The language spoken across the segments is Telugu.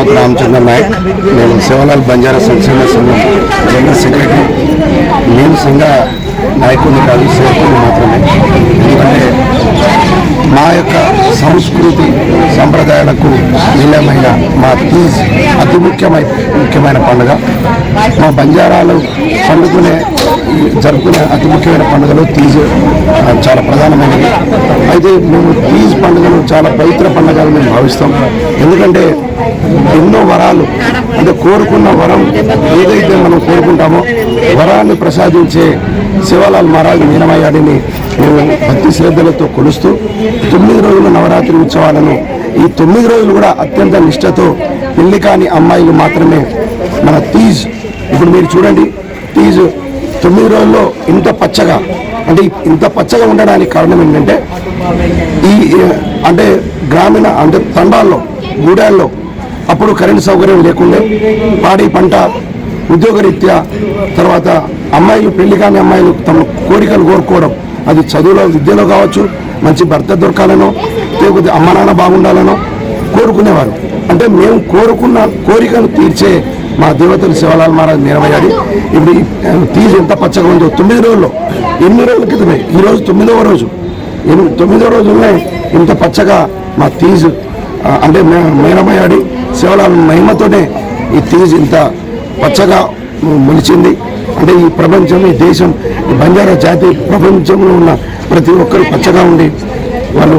పద్మావతి రామచంద్ర నాయక్ నేను శివలాల్ బంజారా సంక్షేమ సంఘం జనరల్ సెక్రటరీ నేను సంఘ నాయకుడిని కాదు సేవకుని మాత్రమే. ఎందుకంటే మా యొక్క సంస్కృతి సంప్రదాయాలకు నిలయమైన మా తీజ్ అతి ముఖ్యమైన ముఖ్యమైన పండుగ. మా బంజారాలు పండుగనే జరుపుకునే అతి ముఖ్యమైన పండుగలు తీజ్ చాలా ప్రధానమైనది అయితే మేము తీజ్ పండుగను చాలా పవిత్ర పండుగలు మేము భావిస్తాం. ఎందుకంటే ఎన్నో వరాలు అంటే కోరుకున్న వరం ఏదైతే మనం కోరుకుంటామో వరాన్ని ప్రసాదించే శివలాల్ మహారాజ్ మీనమయ్యాడిని మేము భక్తి శ్రద్ధలతో కొలుస్తూ తొమ్మిది రోజుల నవరాత్రి ఉత్సవాలను ఈ తొమ్మిది రోజులు కూడా అత్యంత నిష్టతో పెళ్ళి కాని అమ్మాయిలు మాత్రమే మన తీజ్. ఇప్పుడు మీరు చూడండి ఫీజు తొమ్మిది రోజుల్లో ఇంత పచ్చగా అంటే ఇంత పచ్చగా ఉండడానికి కారణం ఏంటంటే ఈ అంటే గ్రామీణ అంటే తండాల్లో గూడాల్లో అప్పుడు కరెంటు సౌకర్యం లేకుండే పాడి పంట ఉద్యోగరీత్యా తర్వాత అమ్మాయిలు పెళ్ళి కాని అమ్మాయిలు తమ కోరికలు కోరుకోవడం అది చదువులో విద్యలో కావచ్చు మంచి భర్త దొరకాలనో లేకపోతే అమ్మ నాన్న బాగుండాలనో కోరుకునేవారు. అంటే మేము కోరుకున్న కోరికను తీర్చే మా దేవతలు శివలాల్ మహారాజ్ నిలవయ్యాడి ఇప్పుడు ఈ, తీజ్ ఎంత పచ్చగా ఉందో తొమ్మిది రోజుల్లో. ఎన్ని రోజుల క్రితమే? ఈ రోజు తొమ్మిదవ రోజు. ఎనిమిది తొమ్మిదో రోజులనే ఇంత పచ్చగా మా తీజ్ అంటే మే- మేనమయ్యాడి శివలాల్ మహిమతోనే ఈ తీజ్ ఇంత పచ్చగా మొలిచింది. అంటే ఈ ప్రపంచం ఈ దేశం ఈ బంజారా జాతి ప్రపంచంలో ఉన్న ప్రతి ఒక్కరు పచ్చగా ఉండి వాళ్ళు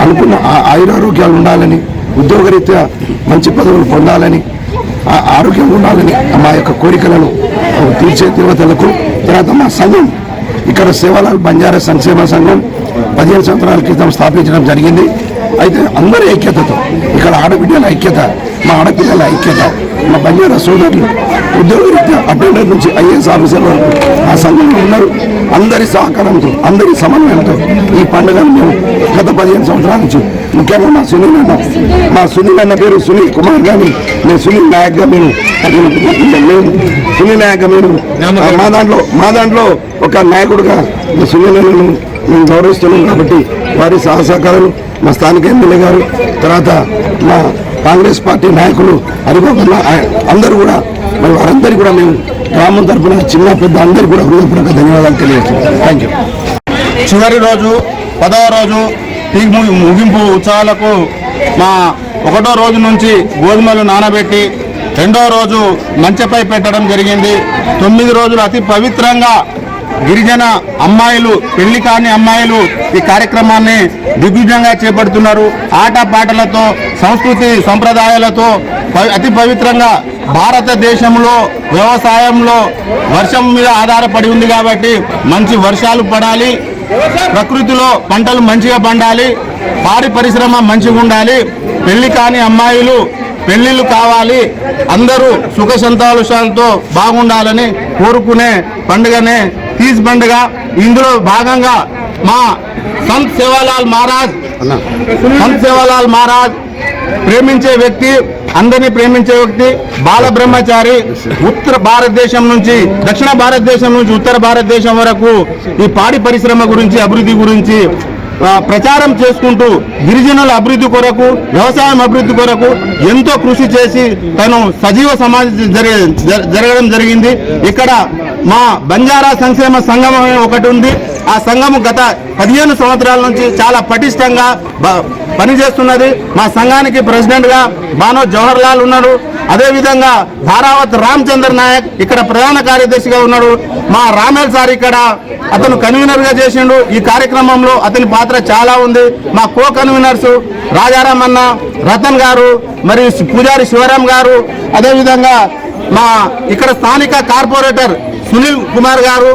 అనుకున్న ఆ- ఆయురారోగ్యాలు ఉండాలని ఉద్యోగరీత్యా మంచి పదవులు పొందాలని ఆ- ఉండాలని మా యొక్క కోరికలను తీర్చే దేవతలకు తర్వాత మా సంఘం ఇక్కడ సేవలాల్ బంజారా సంక్షేమ సంఘం పదిహేను సంవత్సరాల క్రితం స్థాపించడం జరిగింది. అయితే అందరి ఐక్యతతో ఇక్కడ ఆడబిడ్డల ఐక్యత మా ఆడపిల్లల ఐక్యత మా బంజారా సోదరులు? ఉద్యోగరీత్యా అటెండర్ నుంచి ఐఏఎస్ ఆఫీసర్ వరకు ఆ సంఘంలో ఉన్నారు. అందరి సహకారంతో అందరి సమన్వయంతో ఈ పండుగను మేము గత పదిహేను సంవత్సరాల నుంచి ముఖ్యంగా మా సునీల్ అన్న మా సునీల్ అన్న పేరు సునీల్ కుమార్ కానీ నేను సునీల్ నాయక్గా మేము మేము సునీల్ నాయక్గా మేము మా దాంట్లో మా దాంట్లో ఒక నాయకుడుగా మా సునీల్ అన్నను మేము గౌరవిస్తున్నాం కాబట్టి వారి సహసహకారాలు మా స్థానిక ఎమ్మెల్యే గారు తర్వాత మా కాంగ్రెస్ పార్టీ నాయకులు హరిబాబు అందరూ కూడా మరి వారందరికీ కూడా మేము గ్రామం తరఫున చిన్న పెద్ద అందరికీ కూడా హృదయపూర్వక ధన్యవాదాలు తెలియజేస్తున్నాం. థ్యాంక్ యూ చివరి రోజు పదవ రోజు ఈ ముగింపు ఉత్సవాలకు మా ఒకటో రోజు నుంచి గోధుమలు నానబెట్టి రెండో రోజు మంచెపై పెట్టడం జరిగింది. తొమ్మిది రోజులు అతి పవిత్రంగా గిరిజన అమ్మాయిలు పెళ్ళి కాని అమ్మాయిలు ఈ కార్యక్రమాన్ని దిగ్విజంగా చేపడుతున్నారు. ఆట పాటలతో సంస్కృతి సంప్రదాయాలతో అతి పవిత్రంగా భారతదేశంలో వ్యవసాయంలో వర్షం మీద ఆధారపడి ఉంది కాబట్టి మంచి వర్షాలు పడాలి. ప్రకృతిలో పంటలు మంచిగా పండాలి. పాడి పరిశ్రమ మంచిగా ఉండాలి. పెళ్ళి కాని అమ్మాయిలు పెళ్ళిళ్ళు కావాలి. అందరూ సుఖ సంతోషాలతో బాగుండాలని కోరుకునే పండుగనే తీజ్ పండుగ ఇందులో భాగంగా మా సంత్ సేవాలాల్ మహారాజ్ సంత్ సేవాలాల్ మహారాజ్ ప్రేమించే వ్యక్తి అందరినీ ప్రేమించే వ్యక్తి బాల బ్రహ్మచారి ఉత్తర భారతదేశం నుంచి దక్షిణ భారతదేశం నుంచి ఉత్తర భారతదేశం వరకు ఈ పాడి పరిశ్రమ గురించి అభివృద్ధి గురించి ప్రచారం చేసుకుంటూ గిరిజనుల అభివృద్ధి కొరకు వ్యవసాయం అభివృద్ధి కొరకు ఎంతో కృషి చేసి తను సజీవ సమాజ జరి- జర- జరగడం జరిగింది. ఇక్కడ మా బంజారా సంక్షేమ సంఘం ఒకటి ఉంది. ఆ సంఘము గత పదిహేను సంవత్సరాల నుంచి చాలా పటిష్టంగా పనిచేస్తున్నది. మా సంఘానికి ప్రెసిడెంట్గా బానో జవహర్ లాల్ ఉన్నాడు. అదేవిధంగా ధారావత్ రామచంద్ర నాయక్ ఇక్కడ ప్రధాన కార్యదర్శిగా ఉన్నాడు. మా రామేల్ సార్ ఇక్కడ అతను కన్వీనర్గా చేసిండు. ఈ కార్యక్రమంలో అతని పాత్ర చాలా ఉంది. మా కో కన్వీనర్స్ రాజారాం అన్న రతన్ గారు మరియు పూజారి శివరాం గారు. అదేవిధంగా మా ఇక్కడ స్థానిక కార్పొరేటర్ సునీల్ కుమార్ గారు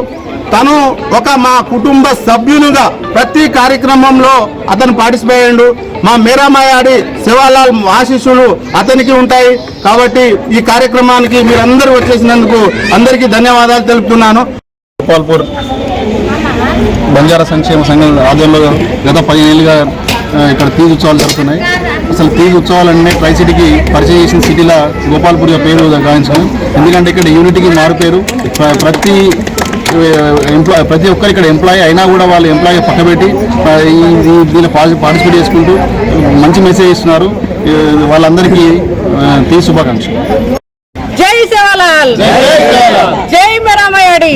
తను ఒక మా కుటుంబ సభ్యునిగా ప్రతి కార్యక్రమంలో అతను పార్టిసిపేట్ అయ్యిండు మా మేరామాయాడి శివాలాల్ ఆశీస్సులు అతనికి ఉంటాయి. కాబట్టి ఈ కార్యక్రమానికి మీరందరూ వచ్చేసినందుకు అందరికీ ధన్యవాదాలు తెలుపుతున్నాను. గోపాల్పూర్ బంజారా సంక్షేమ సంఘం ఆధ్వర్యంలో గత పదిహేను ఇక్కడ తీజ్ జరుగుతున్నాయి. అసలు తీజ్ ఉత్సవాలన్నీ ట్రై సిటీకి పరిచయం చేసిన సిటీలో గోపాల్పూర్ యొక్క పేరు గాయించాం ఎందుకంటే ఇక్కడ యూనిటీకి మారు పేరు. ప్ర- ప్రతి ఎంప్లాయ్ ప్రతి ఒక్కరు ఇక్కడ ఎంప్లాయీ అయినా కూడా వాళ్ళు ఎంప్లాయీ పక్కబెట్టి దీనిలో పార్టిసిపేట్ చేసుకుంటూ మంచి మెసేజ్ ఇస్తున్నారు. వాళ్ళందరికీ తీ శుభాకాంక్షలు. జై సేవలాల్ జై మెరామయ్యాడి.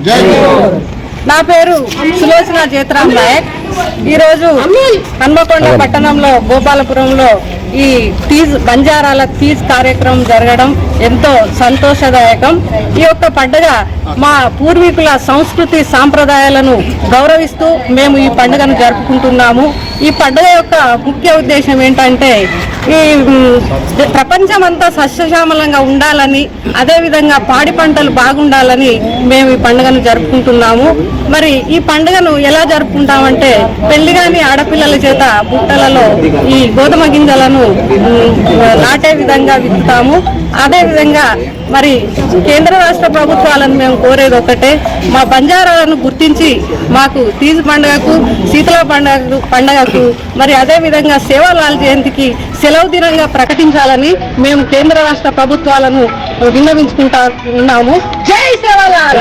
జై గోర్. నా పేరు సులోచన జయత్రామ్ నాయక్. ఈరోజు హన్మకొండ పట్టణంలో గోపాలపురంలో ఈ తీజ్ బంజారాల తీజ్ కార్యక్రమం జరగడం ఎంతో సంతోషదాయకం. ఈ యొక్క పండుగ మా పూర్వీకుల సంస్కృతి సాంప్రదాయాలను గౌరవిస్తూ మేము ఈ పండుగను జరుపుకుంటున్నాము. ఈ పండుగ యొక్క ముఖ్య ఉద్దేశం ఏంటంటే ఈ ప్రపంచం ప్రపంచమంతా సస్యశ్యామలంగా ఉండాలని అదేవిధంగా పాడి పంటలు బాగుండాలని మేము ఈ పండుగను జరుపుకుంటున్నాము. మరి ఈ పండుగను ఎలా జరుపుకుంటామంటే పెళ్ళి కాని ఆడపిల్లల చేత బుట్టలలో ఈ గోధుమ గింజలను నాటే విధంగా విత్తుతాము. అదే విధంగా మరి కేంద్ర రాష్ట్ర ప్రభుత్వాలను మేము కోరేది ఒకటే మా బంజారాలను గుర్తించి మాకు తీజు పండుగకు శీతల పండుగ పండుగకు మరి అదే విధంగా సేవాలాల్ జయంతికి సెలవు దినంగా ప్రకటించాలని మేము కేంద్ర రాష్ట్ర ప్రభుత్వాలను విన్నవించుకుంటా ఉన్నాము. జై సేవాలాల్